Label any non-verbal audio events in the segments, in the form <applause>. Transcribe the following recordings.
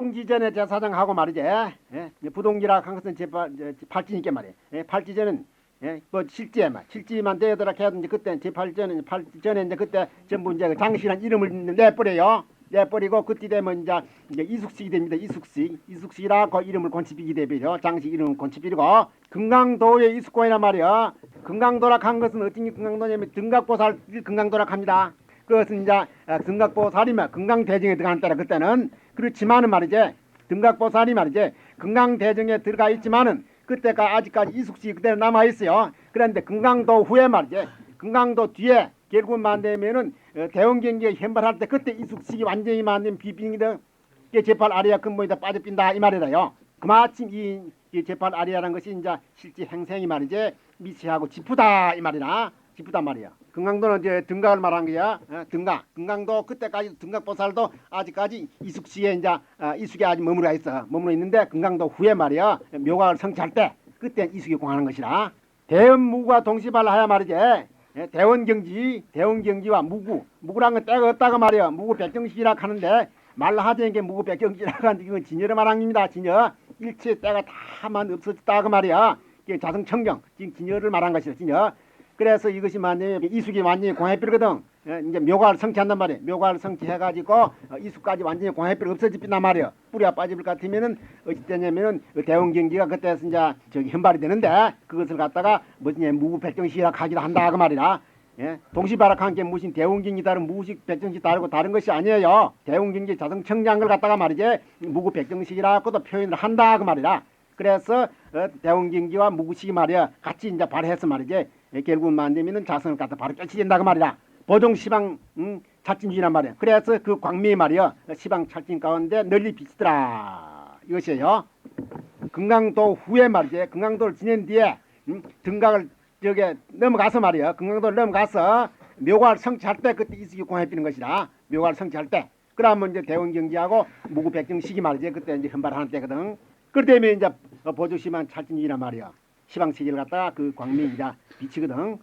부동지전의 제사장하고 말이지. 예? 이제 부동지라 한 것은 제 팔- 이제 팔찌니까 말이에요. 예? 팔찌전은 예? 뭐 실제만 실지만 되더라 해도 이제 그때 제 팔전은 팔전에 이제 그때 전부 이제 그 장씨란 이름을 내버려요. 내버리고 그때 되면 이제, 이숙식이 됩니다. 이숙식 이숙식이라고 이름을 권치비기 되버려. 장씨 이름은 권치비리고 금강도의 이숙고이란 말이야. 금강도락 한 것은 어떤 게 금강도냐면 등각보살 금강도락 합니다. 그것은 이제 아, 등각보살이면 금강대정에 들어가는 때라 그때는 그렇지만은 말이지 등각보살이 말이지 금강대정에 들어가 있지만은 그때가 아직까지 이숙시 그대로 남아 있어요. 그런데 금강도 후에 말이지 금강도 뒤에 결국 만되면은 어, 대원경기에 현발할 때 그때 이숙식이 완전히 만든 이게 제팔 아리아 근본이다 빠져 빈다 이 말이다요. 그마침 이, 이 제팔 아리아라는 것이 이제 실제 행생이 말이지 미치하고 지푸다 이 말이나 지푸다 말이야. 금강도는 이제 등각을 말한 거야. 어, 등각. 금강도 그때까지 등각보살도 아직까지 이숙시에 이제 어, 이숙에 아직 머물러 있어. 머물러 있는데 금강도 후에 말이야. 묘각을 성취할 때 그때 이숙이 공하는 것이라. 대원무가 동시발하야 말이지. 예, 대원경지, 대원경지와 무구, 무구란 건 때가 없다고 말이야. 무구 백정식이라 하는데 말로 하자는 게 무구 백정식이라 하는데 이건 진여를 말합니다. 진여. 일체 때가 다만 없어졌다고 말이야. 이게 자성청경, 지금 진여를 말한 것이다. 진여. 그래서 이것이 만약에 이숙이 완전히 공해필거든. 예, 이제 묘가를 성취한단 말이야. 묘가를 성취해가지고 어, 이숙까지 완전히 공해필 없어집니다 말이야. 뿌리가 빠질 것 같으면은 어찌 되냐면은 그 대원 경기가 그때서 이제 저기 현발이 되는데 그것을 갖다가 무슨 무구 백정식이라 하기도 한다 그 말이라. 예? 동시바락한 게 무슨 대원경기 다른 무식 백정식 다르고 다른 것이 아니에요. 대원경기 자성청량한 걸 갖다가 말이지 무구 백정식이라고도 표현을 한다 그 말이라. 그래서 어, 대원경기와 무구식이 말이야 같이 이제 발해서 말이지 예, 결국 만되면은 자성을 갖다 바로 깨치된다 그 말이라. 보종 시방 음, 찰진이란 말이야. 그래서 그 광명이 말이야 시방 찰진 가운데 널리 비치더라. 이것이에요. 금강도 후에 말이지 금강도를 지낸 뒤에 음, 등각을 저게 넘어가서 말이야 금강도를 넘어가서 묘과를 성취할 때 그때 이숙이 공해비는 것이라 묘과를 성취할 때. 그러면 이제 대원경지하고 무구백정식이 말이지 그때 이제 현발하는 때거든. 그때면 이제 보조시방 찰진이란 말이야 시방체제를 갖다가 그 광명이 이제 비치거든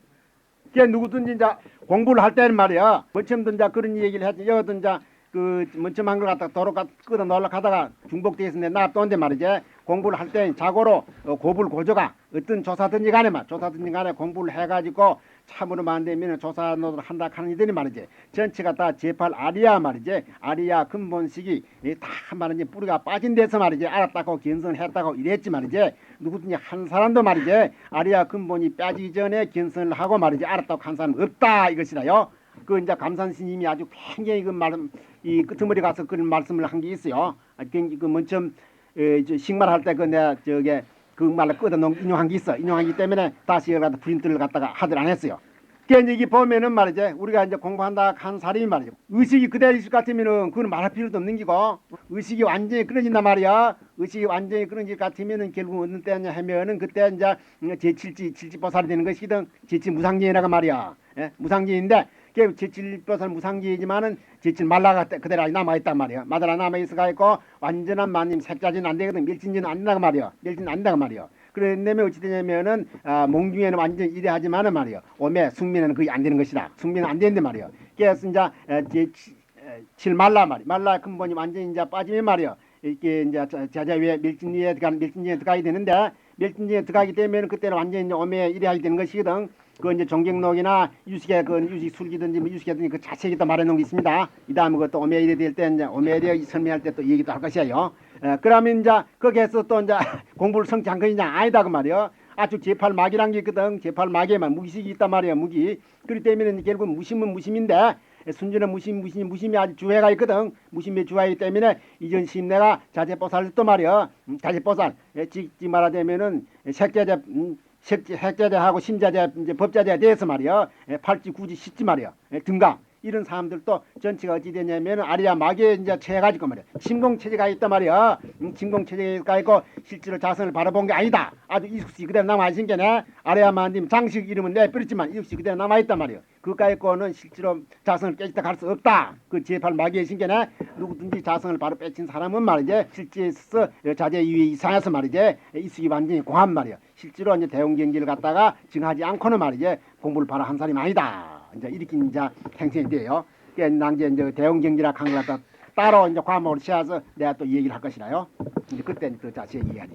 그게 누구든지 이제 공부를 할 때는 말이야. 먼처음도 이제 그런 얘기를 했지. 여든 이제 그 먼처음 한걸 갖다가 도로 가 끄다 놀러 가다가 중복돼서 내 납도인데 말이지. 공부를 할때 자고로 어, 고불 고조가 어떤 조사든지 간에 말 조사든지 간에 공부를 해가지고 참으로 만들면 조사 노릇을 한다 하는 이들이 말이지. 전체가 다 제팔 아리아 말이지. 아리아 근본식이 이다 말이지 뿌리가 빠진 데서 말이지 알았다고 견성했다고 이랬지 말이지. 누구든지 한 사람도 말이지 아리아 근본이 빠지기 전에 견성을 하고 말이지 알았다고 한 사람 없다 이것이라요. 그 이제 감산 스님이 아주 굉장히 그 말씀 이 끄트머리 가서 그런 말씀을 한 게 있어요. 아, 그 먼처음 에, 저 식말할 때 그 내가 저게 그 말을 끄다 놓은 인용한 게 있어. 인용하기 때문에 다시 여기 갖다 프린트를 갖다가 하들 안 했어요. 그러니까 이게 보면은 말이지 우리가 이제 공부한다 한 사람이 말이죠. 의식이 그대로 있을 것 같으면은 그건 말할 필요도 없는 기고 의식이 완전히 끊어진단 말이야. 의식이 완전히 끊어질 것 같으면은 결국 어느 때냐 하면은 그때 이제 제칠지 칠지보살이 되는 것이든 제칠 무상지이라고 말이야. 예? 무상지인데 그 제칠보살 무상지이지만은 제칠 말라가 그대로 남아 있단 말이야. 마다라 남아 있어가 있고 완전한 마님 색자지는 안 되거든. 밀진지는 안 된다고 말이야. 밀진 안 된다고 말이야. 그랬냐면 어찌 되냐면은 아, 몽중에는 완전 이래하지만은 말이야. 오메 숙민에는 거의 안 되는 것이다. 숙민은 안 되는데 말이야. 그래서 이제 에, 제 치- 에, 칠 말라 말이 말라 근본이 완전히 이제 빠지면 말이야. 이렇게 이제 자- 자자 위에 밀진 위에 들어가 밀진 위에 들어가게 되는데 위에 들어가게 되면 그때는 완전히 이제 오메 이래하게 되는 것이거든. 그 이제 종경록이나 유식의 그 유식 술기든지 뭐 유식이든지 그 자체에다 말해놓은 게 있습니다. 이 다음에 그또 오메 이래 될때 이제 오메 이래 설명할 때 또 얘기도 할 것이에요. 에, 그러면 이제 거기에서 또 이제 <laughs> 공부를 성취한 거냐 아니다 그 말이요. 아주 제팔 막이란 게 있거든. 제팔 막에만 무기식이 있단 말이야. 무기. 그렇기 때문에 결국 무심은 무심인데 순전한 무심 무심 무심이 아주 주회가 있거든. 무심의 주회이기 때문에 이전 심내가 자제보살 또 말이야. 음, 자제보살. 예, 직지 말하자면은 색자제 음, 색제 핵자제하고 심자제 이제 법자제에 대해서 말이야. 예, 팔지 구지 십지 말이야. 예, 등강. 이런 사람들도 전체가 어찌 되냐면 아리아 마귀에 이제 체해가지고 말이야. 침공 체제가 있단 말이야. 음, 침공 체제가 있고 실제로 자선을 바라본 게 아니다. 아주 이숙시 그대로 남아 있은 게네. 아리아 마님 장식 이름은 내버렸지만 이숙시 그대로 남아 있단 말이야. 그까이 거는 실제로 자선을 깨지다 갈 수 없다. 그 제팔 마귀의 신게네. 누구든지 자선을 바로 빼친 사람은 말이지 실제에서 자제 이외 이상해서 말이지 이숙이 완전히 공한 말이야. 실제로 이제 대웅 경기를 갖다가 증하지 않고는 말이지 공부를 바로 한 사람이 아니다. 이제 이렇게 이제 행생이 돼요. 그러니까 난 이제 경기라 한걸 갖다 따로 이제 과목을 시어서 내가 또 얘기를 할 것이라요. 이제 그때는 더 자세히 얘기하지.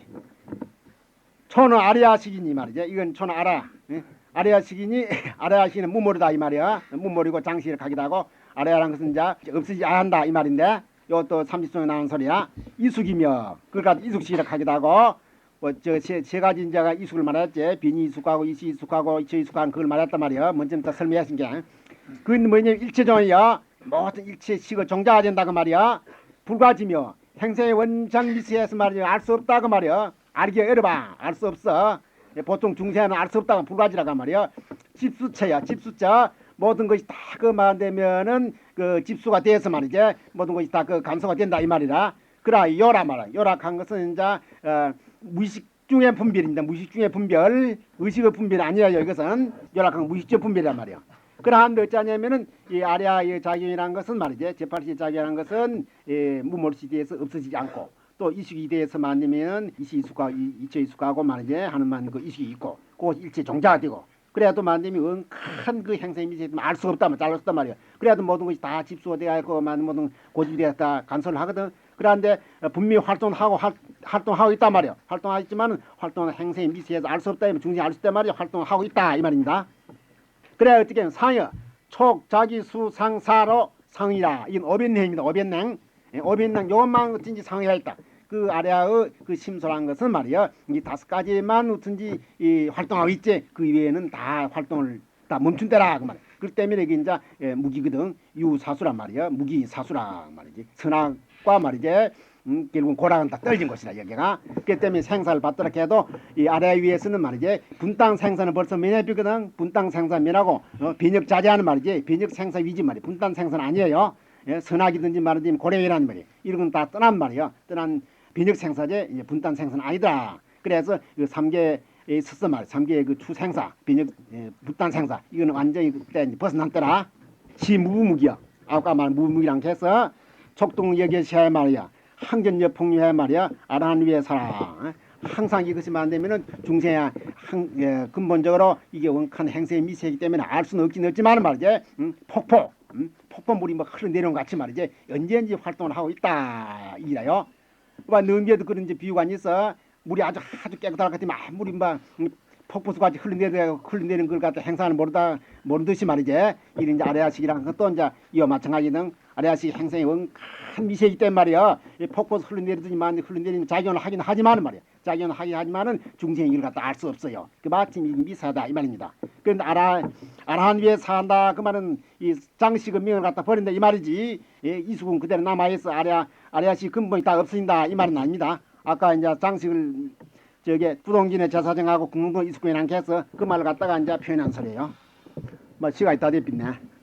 초는 아리아식이니 말이죠. 이건 초는 아라. 예? 아리아식이니 <laughs> 아리아식은 무모리다 이 말이야. 무모리고 장식을 하기도 하고 아리아라는 것은 이제 없어지지 않는다 이 말인데 요또 삼지성에 나온 소리야. 이숙이며 그러니까 이숙식이라 하기도 하고 뭐저세 세 가지 인자가 이숙을 말했지. 비니 이숙하고 이시 이숙하고 이처 이숙하는 그걸 말했단 말이야. 먼저 다 설명하신 게. 그건 뭐냐면 일체종이야. 모든 일체식을 종자가 된다고 말이야. 불가지며 행세의 원장 미세에서 말이야 알 수 없다고 말이야. 알기 어려봐. 알 수 없어. 예, 보통 중세는 알 수 없다고 불가지라고 말이야. 집수처야. 집수처. 모든 것이 다그 말되면은 그 집수가 돼서 말이지. 모든 것이 다 그 감소가 된다 이 말이라. 그라 요라 말아. 요락한 것은 이제 어, 무의식 중의 분별입니다. 무의식 중의 분별. 의식의 분별이 아니에요. 이것은 건 무의식적 분별이란 말이야. 그러한데 어쩌냐면은 이 아리아의 작용이라는 것은 말이지 제팔시 작용이라는 것은 예, 무몰시대에서 없어지지 않고 또 이식이대에서 만들면 이시이숙하고 이처 이숙하고 말이지 하는만 그 이식이 있고 그 일체 종자가 되고 그래야도 만들면 큰그 행성이 알 수가 없다 면 잘수 없단 말이야. 그래야도 모든 것이 다 집수가 있고 만 모든 고집이 다 간섭을 하거든. 그런데 분명히 활동하고 활, 활동하고 있단 말이야. 활동하고 있지만은 활동은 행성이 미세해서 알 수 없다 면 중심이 알 수 있단 말이야. 활동하고 있다 이 말입니다. 그래 어떻게 하면 상여 촉 자기 수 상사로 상이라. 이건 어변행입니다. 어변행 예, 어변행 요것만 어쩐지 상이라 했다. 그 아래의 그 심소란 것은 말이야 이 다섯 가지만 어쩐지 이 활동하고 있지 그 이외에는 다 활동을 다 멈춘 때라 그 말이야 그 때문에 이게 이제 예, 무기거든. 유사수란 말이야 무기사수란 말이지. 선악과 말이지 음, 결국은 고랑은 다 떨어진 것이라 여기가. 그렇기 때문에 생사를 받도록 해도 이 아래 위에서는 말이지 분당 생사는 벌써 면회비거든. 분당 생사면하고 어, 변역 자제하는 말이지 변역 생사 위지 말이 분당 생사는 아니에요. 예, 선악이든지 말이지 고래이라는 말이 이런 건 다 떠난 말이야. 떠난 변역 생사제 이제 분단 생사는 아니다. 그래서 그 삼계에 있었어 말 삼계의 그 추생사 변역 예, 분단 생사. 이거는 완전히 그때 이제 벗어났더라. 시무무기야. 아까 말 무무기랑 해서 촉동 여기시야 말이야 항전여 풍류해 말이야. 아라한 위에 살아. 항상 이것이 안 되면은 중세야 항, 예, 근본적으로 이게 원칸 행세의 미세이기 때문에 알 수는 없긴 없지만 말이지. 음, 폭포. 음, 폭포물이 막 흘러내려온 것 같이 말이지. 언제든지 활동을 하고 있다. 이라요. 와 능비에도 그런 이제 비유가 있어. 물이 아주 아주 깨끗할 것 같으면 아무리 막 음, 폭포수같이 흘러내려 흘러내리는 걸 갖다 행사는 모르다 모르듯이 말이지. 이런 이제 아래아식이랑 것도 이제 이와 마찬가지는 아래아식 행성이 원큰 미세이기 때문에 말이야. 이 폭포수 흘러내리더니만 흘러내리는 작용을 하긴 하지만은 말이야. 작용을 하긴 하지만은 중생이 이걸 갖다 알 수 없어요. 그 마침 이 미사다 이 말입니다. 그런데 아라 아라한 위에 산다 그 말은 이 장식의 명을 갖다 버린다 이 말이지. 예, 이수군 그대로 남아 있어 아래 아래아식 근본이 다 없어진다 이 말은 아닙니다. 아까 이제 장식을 저게 부동진의 제사정하고 국문도 이수군이랑 해서 그 말을 갖다가 이제 표현한 소리예요. 뭐 시가 있다 됐네.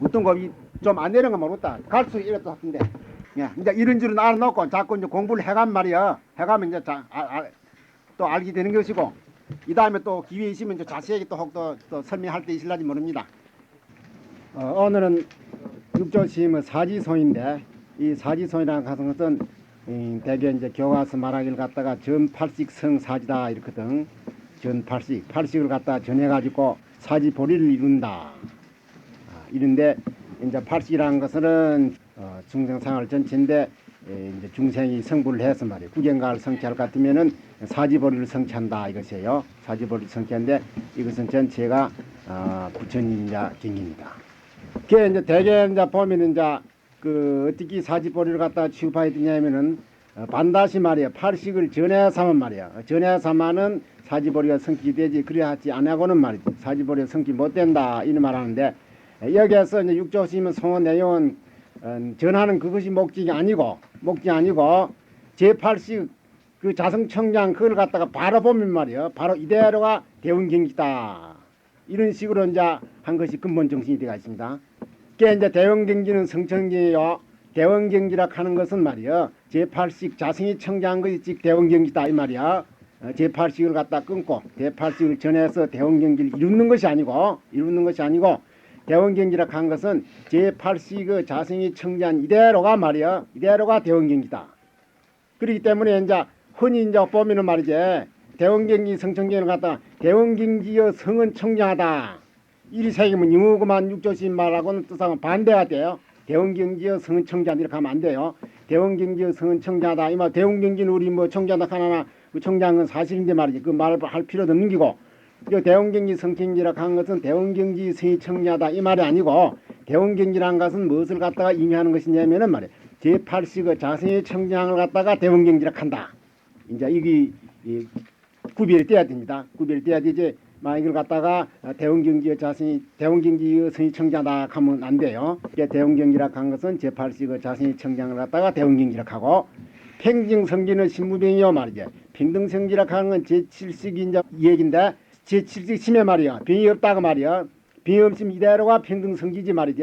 어떤 겁이 좀안 되는 거 모르겠다. 갈수 이랬다 같은데. 예, 이제 이런 줄은 알아놓고 자꾸 이제 공부를 해가면 말이야. 해가면 이제 자, 아, 아, 또 알게 되는 것이고 이 다음에 또 기회 있으면 이제 자세하게 또혹또 설명할 때 있을지 모릅니다. 어, 오늘은 육조심의 사지손인데 이 사지손이라는 것은 음, 대개 이제 교과서 말하기를 갖다가 전팔식 성 사지다 이렇거든. 전팔식, 팔식을 갖다 전해가지고 사지 보리를 이룬다. 아, 이런데 이제 팔식이라는 것은 어, 중생생활 전체인데 에, 이제 중생이 성불을 해서 말이에요. 구경가를 것 같으면은 사지보리를 성취한다 이것이에요. 사지보리를 성취한데 이것은 전체가 어, 부처님자 경입니다. 그게 이제 대개 이제 보면은 이제 그 어떻게 사지보리를 갖다 취급해야 되냐면은 어, 반드시 말이야 팔식을 전해 삼은 말이야 전해 삼아는 사지보리가 성취되지 그래야지 안 하고는 말이지 사지보리가 성취 못 된다 이런 말하는데 여기에서 이제 육조심은 성어 내용은 어, 전하는 그것이 목적이 아니고 목적이 아니고 제8식 그 자성청장 그걸 갖다가 바로 보면 말이야 바로 이대로가 대원경기다 이런 식으로 이제 한 것이 근본 정신이 되어 있습니다. 그게 이제 대원경기는 성청기요. 대원경기라 하는 것은 말이야 제8식 자성이 청자한 것이 즉 대원경기다 이 말이야. 어, 제8식을 갖다 끊고 제8식을 전해서 대원경기를 이루는 것이 아니고 이루는 것이 아니고 대원경기라 한 것은 제8식의 자성이 청자한 이대로가 말이야 이대로가 대원경기다. 그렇기 때문에 이제 흔히 이제 보면은 말이지 대원경기 성청경을 갖다 대원경기의 성은 청량하다. 이리 새기면 유무그만 육조심 말하고는 뜻하면 반대가 돼요. 대원경지의 성청자들 이렇게 하면 안 돼요. 대원경지의 성청자다. 이말 대원경지는 우리 뭐 청자다 하나나 그 청자한 건 사실인데 말이지. 그 말을 할 필요도 없는 기고. 이 대원경지 성청지라고 한 것은 대원경지 성청자다 이 말이 아니고 대원경지라는 것은 무엇을 갖다가 의미하는 것이냐면은 말이야. 제8시의 자신의 청장을 갖다가 대원경지라고 한다. 이제 이게 이 구별이 돼야 됩니다. 구별이 돼야 되지. 막 이걸 갖다가 대원경지의 자신이 대원경지의 선의 청자다 하면 안 돼요. 이게 대원경지라 한 것은 제8시의 자신의 청장을 갖다가 대원경지라 하고 평등성기는 신무병이요 말이지. 평등성기라 하는 건 제7식 이제 얘긴데 제7식 심해 말이야. 병이 없다고 말이야. 병이 없으면 이대로가 평등성기지 말이지.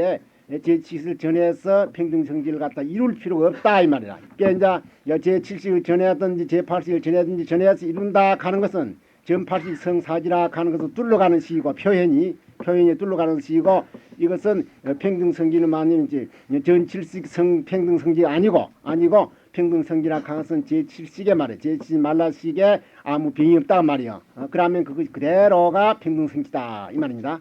제7식을 전해서 평등성기를 갖다 이룰 필요가 없다 이 말이야. 그러니까 이제 제7식을 전해든지 제8식을 전해든지 전해서 이룬다 하는 것은 전팔식 성사지라 하는 것은 뚫러가는 시이고 표현이 표현이 뚫러가는 시이고 이것은 평등성기는 아니면 전칠식 성 평등성기 아니고 아니고 평등성기라 하는 것은 제7식의 말이에요. 제7 말라식에 아무 병이 없다 말이요. 어, 그러면 그것 그대로가 평등성기다 이 말입니다.